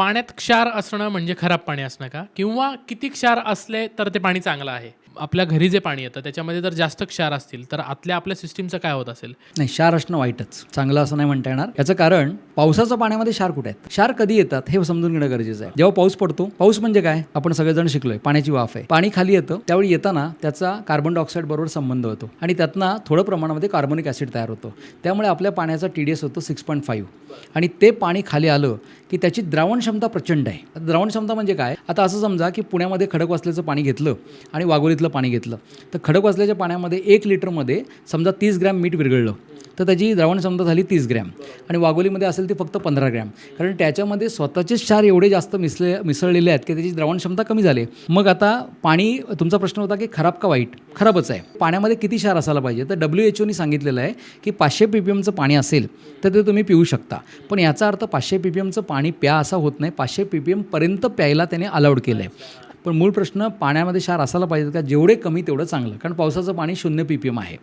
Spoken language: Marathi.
पाण्यात क्षार असणं म्हणजे खराब पाणी असणं का? किंवा किती क्षार असले तर ते पाणी चांगलं आहे? आपल्या घरी जे पाणी येतं त्याच्यामध्ये जर जास्त क्षार असतील तर आतल्या आपल्या सिस्टीमचं काय होत असेल? नाही क्षार असणं वाईटच. चांगलं असं नाही म्हणता येणार. याचं कारण पावसाच्या पाण्यामध्ये क्षार कुठे आहेत? क्षार कधी येतात हे समजून घेणं गरजेचं आहे. जेव्हा पाऊस पडतो पाऊस म्हणजे काय? आपण सगळेजण शिकलोय पाण्याची वाफ आहे. पाणी खाली येतं त्यावेळी येताना त्याचा कार्बन डायऑक्साईड बरोबर संबंध होतो. आणि त्यातनं थोडं प्रमाणामध्ये कार्बनिक ॲसिड तयार होतो. त्यामुळे आपल्या पाण्याचा टी डी एस होतो सिक्स पॉईंट फाईव्ह आणि ते पाणी खाली आलं की त्याची द्रावण क्षमता प्रचंड आहे. द्रावण क्षमता म्हणजे काय? आता असं समजा की पुण्यामध्ये खडक वासल्याचं पाणी घेतलं आणि वाघोलीतलं पाणी घेतलं. तर खडक वाचल्याच्या पाण्यामध्ये एक लिटरमध्ये समजा तीस ग्रॅम मीठ विरघळलं. तर त्याची द्रावण क्षमता झाली तीस ग्रॅम. आणि वाघोलीमध्ये असेल ती फक्त पंधरा ग्रॅम. कारण त्याच्यामध्ये स्वतःचेच क्षार एवढे जास्त मिसले मिसळलेले आहेत की त्याची द्रावण क्षमता कमी झाली. मग आता पाणी तुमचा प्रश्न होता की खराब का वाईट? खराबच आहे. पाण्यामध्ये किती क्षार असायला पाहिजे? तर डब्ल्यू एच ओनी सांगितलेलं आहे की पाचशे पी पी एमचं पाणी असेल तर ते तुम्ही पिऊ शकता. पण याचा अर्थ पाचशे पी पी एमचं पाणी प्या असा होत नाही. पाचशे पी पी एमपर्यंत प्यायला त्याने अलाउड केलं आहे पण मूळ प्रश्न पाण्यामध्ये क्षार असायला पाहिजेत का? जेवढे कमी तेवढं चांगलं. कारण पावसाचं पाणी शून्य पी पी एम आहे.